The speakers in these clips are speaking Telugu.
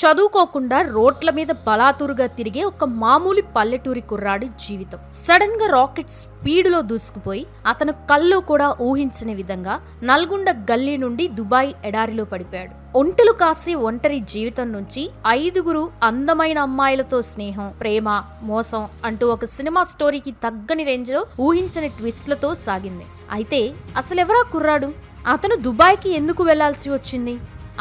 చదువుకోకుండా రోడ్ల మీద బలాతూరుగా తిరిగే ఒక మామూలు పల్లెటూరి కుర్రాడి జీవితం. సడన్గా రాకెట్ స్పీడ్లో దూసుకుపోయి అతను కల్లో కూడా ఊహించని విధంగా నల్గొండ గల్లీ నుండి దుబాయ్ ఎడారిలో పడిపోయాడు. ఒంటెలు కాసే ఒంటరి జీవితం నుంచి ఐదుగురు అందమైన అమ్మాయిలతో స్నేహం ప్రేమ మోసం అంటూ ఒక సినిమా స్టోరీకి తగ్గని రేంజ్లో ఊహించని ట్విస్ట్లతో సాగింది. అయితే అసలెవరా కుర్రాడు? అతను దుబాయ్కి ఎందుకు వెళ్ళాల్సి వచ్చింది?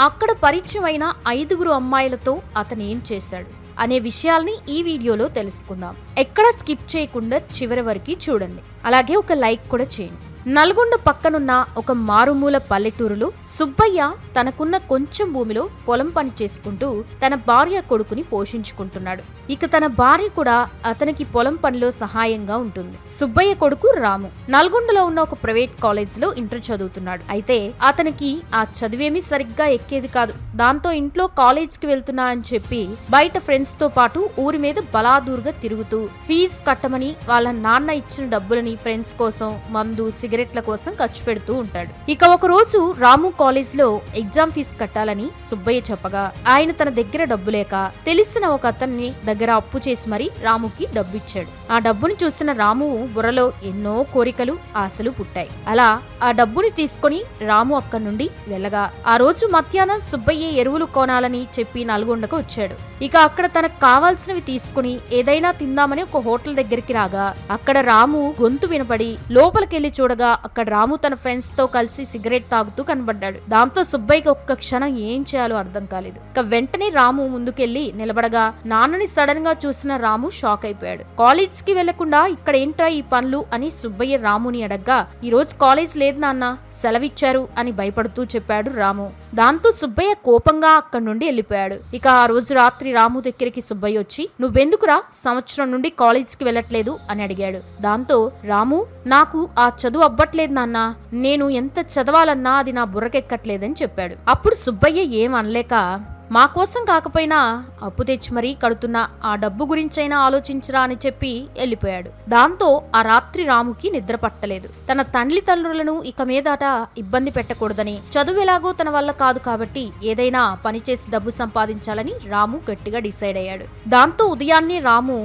అక్కడ పరిచయమైన ఐదుగురు అమ్మాయిలతో అతను ఏం చేశాడు అనే విషయాల్ని ఈ వీడియోలో తెలుసుకుందాం. ఎక్కడ స్కిప్ చేయకుండా చివరి వరకు చూడండి. అలాగే ఒక లైక్ కూడా చేయండి. నల్గొండ పక్కనున్న ఒక మారుమూల పల్లెటూరులో సుబ్బయ్య తనకున్న కొంచెం భూమిలో పొలం పని చేసుకుంటూ తన భార్య కొడుకుని పోషించుకుంటున్నాడు. ఇక తన భార్య కూడా అతనికి పొలం పనిలో సహాయంగా ఉంటుంది. సుబ్బయ్య కొడుకు రాము నల్గొండలో ఉన్న ఒక ప్రైవేట్ కాలేజ్లో ఇంటర్ చదువుతున్నాడు. అయితే అతనికి ఆ చదివేమీ సరిగ్గా ఎక్కేది కాదు. దాంతో ఇంట్లో కాలేజ్కి వెళ్తున్నా అని చెప్పి బయట ఫ్రెండ్స్తో పాటు ఊరి మీద బలాదూరుగా తిరుగుతూ ఫీజు కట్టమని వాళ్ళ నాన్న ఇచ్చిన డబ్బులని ఫ్రెండ్స్ కోసం మందు సిగరెట్ల కోసం ఖర్చు పెడుతూ ఉంటాడు. ఇక ఒక రోజు రాము కాలేజ్లో ఎగ్జామ్ ఫీజు కట్టాలని సుబ్బయ్య చెప్పగా ఆయన తన దగ్గర డబ్బు లేక తెలిసిన ఒక అతన్ని దగ్గర అప్పు చేసి మరీ రాముకి డబ్బు ఇచ్చాడు ఆ డబ్బుని చూసిన రాము బుర్రలో ఎన్నో కోరికలు ఆశలు పుట్టాయి. అలా ఆ డబ్బుని తీసుకొని రాము అక్కడి నుండి వెళ్ళగా ఆ రోజు మధ్యాహ్నం సుబ్బయ్య ఎరువులు కొనాలని చెప్పి నల్గొండకు వచ్చాడు. ఇక అక్కడ తనకు కావాల్సినవి తీసుకుని ఏదైనా తిందామని ఒక హోటల్ దగ్గరికి రాగా అక్కడ రాము గొంతు వినపడి లోపలికెళ్ళి చూడగా అక్కడ రాము తన ఫ్రెండ్స్తో కలిసి సిగరెట్ తాగుతూ కనబడ్డాడు. దాంతో సుబ్బయ్యకి ఒక్క క్షణం ఏం చేయాలో అర్థం కాలేదు. ఇక వెంటనే రాము ముందుకెళ్ళి నిలబడగా నాన్నని సడన్గా చూసిన రాము షాక్ అయిపోయాడు. కాలేజ్కి వెళ్ళకుండా ఇక్కడ ఏంట్రా ఈ పనులు అని సుబ్బయ్య రాముని అడగ్గా ఈ రోజు కాలేజ్ లేదు నాన్న సెలవిచ్చారు అని భయపడుతూ చెప్పాడు రాము. దాంతో సుబ్బయ్య కోపంగా అక్కడి నుండి వెళ్ళిపోయాడు. ఇక ఆ రోజు రాత్రి రాము దగ్గరికి సుబ్బయ్య వచ్చి నువ్వెందుకురా? సంవత్సరం నుండి కాలేజీకి వెళ్ళట్లేదు? అని అడిగాడు. దాంతో రాము నాకు ఆ చదువు అవ్వట్లేదు నాన్న. నేను ఎంత చదవాలన్నా అది నా బుర్రకెక్కట్లేదని చెప్పాడు. అప్పుడు సుబ్బయ్య ఏం అనలేక మా కోసం కాకపోయినా అప్పు తెచ్చి మరీ కడుతున్న ఆ డబ్బు గురించైనా ఆలోచించరా అని చెప్పి వెళ్ళిపోయాడు దాంతో ఆ రాత్రి రాముకి నిద్ర పట్టలేదు. తన తండ్రి తల్లులను ఇక మీదట ఇబ్బంది పెట్టకూడదని చదువు ఎలాగో తన వల్ల కాదు కాబట్టి ఏదైనా పని చేసి డబ్బు సంపాదించాలని రాము గట్టిగా డిసైడ్ అయ్యాడు. దాంతో ఉదయాన్నే రాము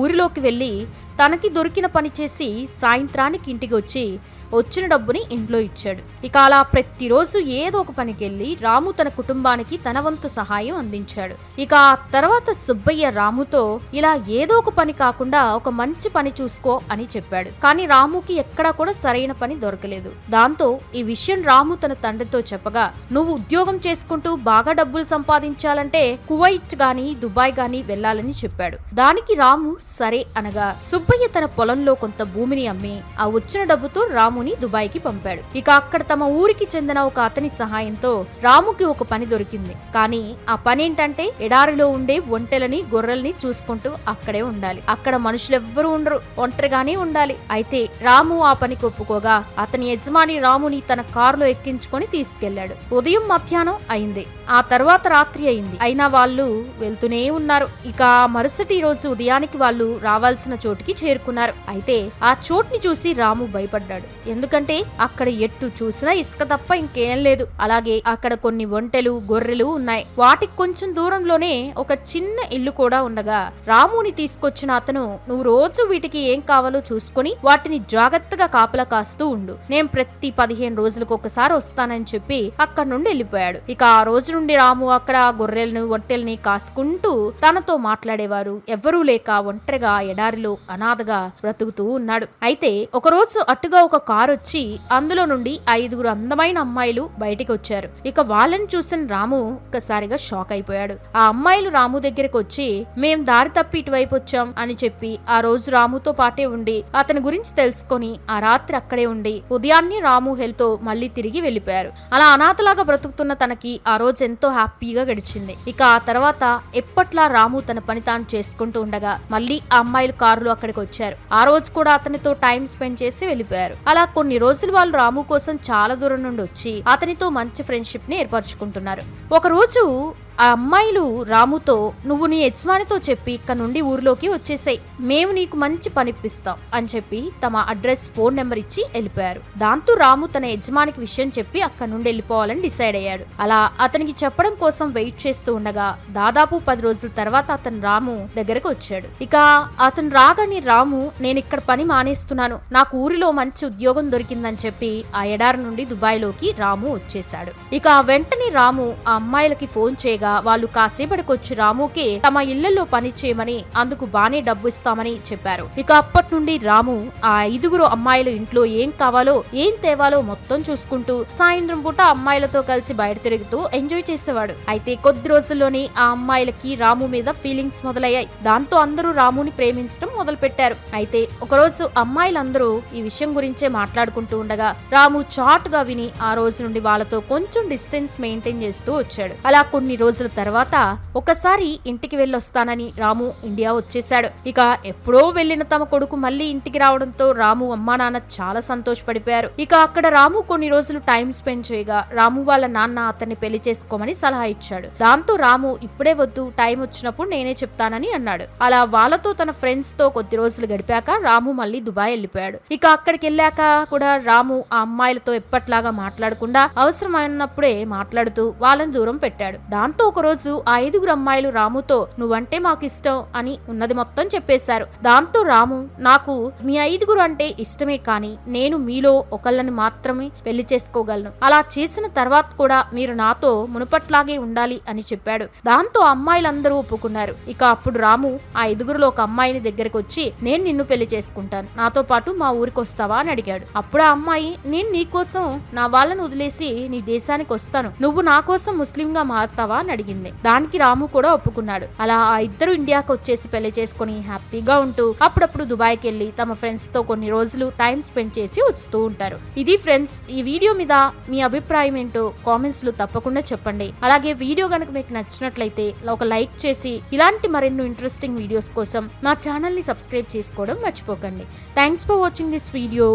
ఊరిలోకి వెళ్ళి తనకి దొరికిన పని చేసి సాయంత్రానికి ఇంటికి వచ్చి వచ్చిన డబ్బుని ఇంట్లో ఇచ్చాడు. ఇక అలా ప్రతిరోజు ఏదో ఒక పనికి వెళ్ళి రాము తన కుటుంబానికి తన వంతు సహాయం అందించాడు. ఇక ఆ తర్వాత సుబ్బయ్య రాముతో ఇలా ఏదో ఒక పని కాకుండా ఒక మంచి పని చూసుకో అని చెప్పాడు. కానీ రాముకి ఎక్కడా కూడా సరైన పని దొరకలేదు. దాంతో ఈ విషయం రాము తన తండ్రితో చెప్పగా నువ్వు ఉద్యోగం చేసుకుంటూ బాగా డబ్బులు సంపాదించాలంటే కువైట్ గాని దుబాయ్ గాని వెళ్ళాలని చెప్పాడు. దానికి రాము సరే అనగా సుబ్బయ్య తన పొలంలో కొంత భూమిని అమ్మి ఆ వచ్చిన డబ్బుతో రాముని దుబాయ్కి పంపాడు. ఇక అక్కడ తమ ఊరికి చెందిన ఒక అతని సహాయంతో రాముకి ఒక పని దొరికింది. కానీ ఆ పని ఏంటంటే ఎడారిలో ఉండే ఒంటెలని గొర్రెల్ని చూసుకుంటూ అక్కడే ఉండాలి. అక్కడ మనుషులెవ్వరూ ఉండరు ఒంటరిగానే ఉండాలి. అయితే రాము ఆ పనికి ఒప్పుకోగా అతని యజమాని రాముని తన కారులో ఎక్కించుకొని తీసుకెళ్ళాడు. ఉదయం మధ్యాహ్నం అయింది. ఆ తర్వాత రాత్రి అయింది. అయినా వాళ్ళు వెళ్తూనే ఉన్నారు. ఇక మరుసటి రోజు ఉదయానికి వాళ్ళు వాళ్ళు రావాల్సిన చోటుకి చేరుకున్నారు. అయితే ఆ చోటుని చూసి రాము భయపడ్డాడు. ఎందుకంటే అక్కడ ఎట్టు చూసినా ఇసుక తప్ప ఇంకేం లేదు. అలాగే అక్కడ కొన్ని ఒంటెలు గొర్రెలు ఉన్నాయి. వాటికి కొంచెం దూరంలోనే ఒక చిన్న ఇల్లు కూడా ఉండగా రాముని తీసుకొచ్చిన అతను నువ్వు రోజు వీటికి ఏం కావాలో చూసుకొని వాటిని జాగ్రత్తగా కాపలా కాస్తూ ఉండు. నేను ప్రతి పదిహేను రోజులకు ఒకసారి వస్తానని చెప్పి అక్కడ నుండి వెళ్ళిపోయాడు. ఇక ఆ రోజు నుండి రాము అక్కడ గొర్రెలను ఒంటెల్ని కాసుకుంటూ తనతో మాట్లాడేవారు. ఎవ్వరూ లేక ఒంటరిగా ఎడారిలో అనాథగా బ్రతుకుతూ ఉన్నాడు. అయితే ఒకరోజు అటుగా ఒక కారు వచ్చి అందులో నుండి ఐదుగురు అందమైన అమ్మాయిలు బయటికి వచ్చారు ఇక వాళ్ళని చూసిన రాము ఒక్కసారిగా షాక్ అయిపోయాడు. ఆ అమ్మాయిలు రాము దగ్గరకు వచ్చి మేం దారి తప్పి ఇటువైపు వచ్చాం అని చెప్పి ఆ రోజు రాముతో పాటే ఉండి అతని గురించి తెలుసుకొని ఆ రాత్రి అక్కడే ఉండి ఉదయాన్నే రాము హెల్తో మళ్ళీ తిరిగి వెళ్ళిపోయారు. అలా అనాథలాగా బ్రతుకుతున్న తనకి ఆ రోజు ఎంతో హ్యాపీగా గడిచింది. ఇక ఆ తర్వాత ఎప్పట్లా రాము తన పని తాను చేసుకుంటూ ఉండగా మళ్ళీ ఆ అమ్మాయిలు కారులో అక్కడికి వచ్చారు. ఆ రోజు కూడా అతనితో టైం స్పెండ్ చేసి వెళ్ళిపోయారు. అలా కొన్ని రోజులు వాళ్ళు రాము కోసం చాలా దూరం నుండి వచ్చి అతనితో మంచి ఫ్రెండ్షిప్ని ఏర్పరచుకుంటున్నారు. ఒక రోజు ఆ అమ్మాయిలు రాముతో నువ్వు నీ యజమానితో చెప్పి ఇక్కడ నుండి ఊర్లోకి వచ్చేసాయి. మేము నీకు మంచి పనిపిస్తాం అని చెప్పి తమ అడ్రస్ ఫోన్ నెంబర్ ఇచ్చి వెళ్ళిపోయారు. దాంతో రాము తన యజమానికి విషయం చెప్పి అక్కడ నుండి వెళ్ళిపోవాలని డిసైడ్ అయ్యాడు. అలా అతనికి చెప్పడం కోసం వెయిట్ చేస్తూ ఉండగా దాదాపు పది రోజుల తర్వాత అతను రాము దగ్గరకు వచ్చాడు. ఇక అతను రాగానే రాము నేను ఇక్కడ పని మానేస్తున్నాను. నాకు ఊరిలో మంచి ఉద్యోగం దొరికిందని చెప్పి ఆ ఎడారి నుండి దుబాయ్లోకి రాము వచ్చేశాడు. ఇక వెంటనే రాము ఆ అమ్మాయిలకి ఫోన్ చేయగా వాళ్ళు కాసేపటికొచ్చి రాముకి తమ ఇళ్ళలో పని చేయమని అందుకు బానే డబ్బు ఇస్తామని చెప్పారు. ఇక అప్పటి నుండి రాము ఆ ఐదుగురు అమ్మాయిల ఇంట్లో ఏం కావాలో ఏం తేవాలో మొత్తం చూసుకుంటూ సాయంత్రం పూట అమ్మాయిలతో కలిసి బయట తిరుగుతూ ఎంజాయ్ చేసేవాడు. అయితే కొద్ది రోజుల్లోనే ఆ అమ్మాయిలకి రాము మీద ఫీలింగ్స్ మొదలయ్యాయి. దాంతో అందరూ రాముని ప్రేమించడం మొదలు పెట్టారు అయితే ఒకరోజు అమ్మాయిలందరూ ఈ విషయం గురించే మాట్లాడుకుంటూ ఉండగా రాము చాటుగా విని ఆ రోజు నుండి వాళ్ళతో కొంచెం డిస్టెన్స్ మెయింటైన్ చేస్తూ వచ్చాడు. అలా కొన్ని రోజులు తర్వాత ఒకసారి ఇంటికి వెళ్ళొస్తానని రాము ఇండియా వచ్చేశాడు. ఇక ఎప్పుడో వెళ్ళిన తమ కొడుకు మళ్ళీ ఇంటికి రావడంతో రాము అమ్మా నాన్న చాలా సంతోషపడిపోయారు. ఇక అక్కడ రాము కొన్ని రోజులు టైం స్పెండ్ చేయగా రాము వాళ్ళ నాన్న అతన్ని పెళ్ళి చేసుకోమని సలహా ఇచ్చాడు. దాంతో రాము ఇప్పుడే వద్దు టైం వచ్చినప్పుడు నేనే చెప్తానని అన్నాడు. అలా వాళ్ళతో తన ఫ్రెండ్స్తో కొద్ది రోజులు గడిపాక రాము మళ్ళీ దుబాయ్ వెళ్ళిపోయాడు. ఇక అక్కడికి వెళ్ళాక కూడా రాము ఆ అమ్మాయిలతో ఎప్పట్లాగా మాట్లాడకుండా అవసరమైనప్పుడే మాట్లాడుతూ వాళ్ళని దూరం పెట్టాడు. దాంతో ఒక రోజు ఆ ఐదుగురు అమ్మాయిలు రాముతో నువ్వంటే మాకు ఇష్టం అని ఉన్నది మొత్తం చెప్పేశారు. దాంతో రాము నాకు మీ ఐదుగురు అంటే ఇష్టమే కానీ నేను మీలో ఒకళ్ళని మాత్రమే పెళ్ళి చేసుకోగలను. అలా చేసిన తర్వాత కూడా మీరు నాతో మునుపట్లాగే ఉండాలి అని చెప్పాడు. దాంతో అమ్మాయిలందరూ ఒప్పుకున్నారు. ఇక అప్పుడు రాము ఆ ఐదుగురులో ఒక అమ్మాయిని దగ్గరకు వచ్చి నేను నిన్ను పెళ్ళి చేసుకుంటాను. నాతో పాటు మా ఊరికి వస్తావా అని అడిగాడు. అప్పుడు ఆ అమ్మాయి నేను నీకోసం నా వాళ్ళను వదిలేసి నీ దేశానికి వస్తాను. నువ్వు నా కోసం ముస్లింగా మారుతావా అని అడిగింది. దానికి రాము కూడా ఒప్పుకున్నాడు. అలా ఆ ఇద్దరు ఇండియాకి వచ్చేసి పెళ్ళి చేసుకుని హ్యాపీగా ఉంటూ అప్పుడప్పుడు దుబాయ్కి వెళ్ళి తమ ఫ్రెండ్స్తో కొన్ని రోజులు టైం స్పెండ్ చేసి వస్తూ ఉంటారు. ఇది ఫ్రెండ్స్ ఈ వీడియో మీద మీ అభిప్రాయం ఏంటో కామెంట్స్లో తప్పకుండా చెప్పండి. అలాగే వీడియో కనుక మీకు నచ్చినట్లయితే ఒక లైక్ చేసి ఇలాంటి మరెన్నో ఇంట్రెస్టింగ్ వీడియోస్ కోసం మా ఛానల్ని సబ్స్క్రైబ్ చేసుకోవడం మర్చిపోకండి. Thanks for watching this video